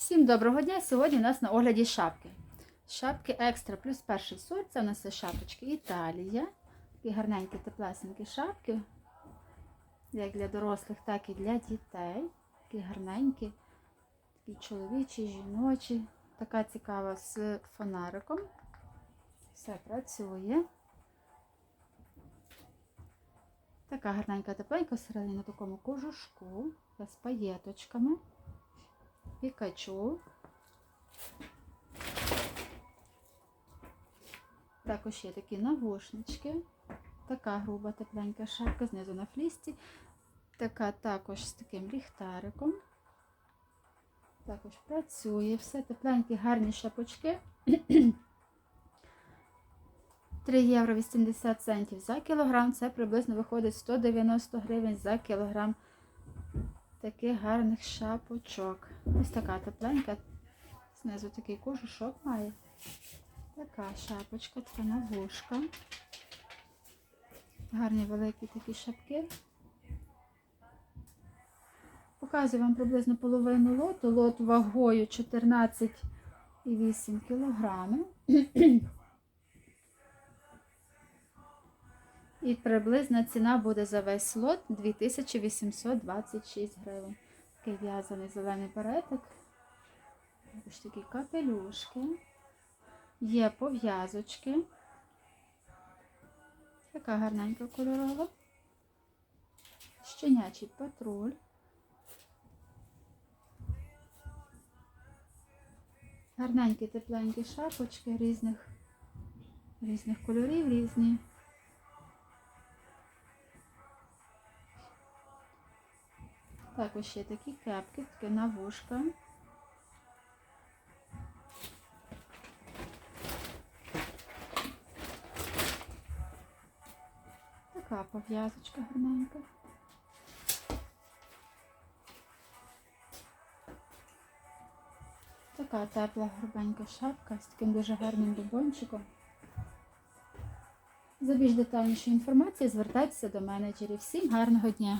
Всім доброго дня! Сьогодні у нас на огляді шапки. Шапки екстра плюс перший сорт. Це у нас є шапочки Італія. Такі гарненькі теплесенькі шапки. Як для дорослих, так і для дітей. Такі гарненькі, такі чоловічі, жіночі. Така цікава з фонариком. Все працює. Така гарненька тепленька всередині на такому кожушку з паєточками. Пікачу. Також є такі навушнички. Така груба тепленька шапка, знизу на флісті. Така також з таким ліхтариком. Також працює. Все тепленькі, гарні шапочки. 3 євро 80 центів за кілограм. Це приблизно виходить 190 гривень за кілограм таких гарних шапочок. Ось така тепленька. Знизу такий кожушок має. Така шапочка, така навушка. Гарні великі такі шапки. Показую вам приблизно половину лоту. Лот вагою 14,8 кілограми. І приблизна ціна буде за весь лот 2826 гривень. Такий в'язаний зелений беретик. Також такі капелюшки. Є пов'язочки. Така гарненька кольорова. Щенячий патруль. Гарненькі тепленькі шапочки різних, різних кольорів, різні. Також є такі кепки, таке на вушка. Така пов'язочка гарненька. Така тепла грубенька шапка з таким дуже гарним дубончиком. За більш детальнішою інформацією звертайтеся до менеджерів. Всім гарного дня!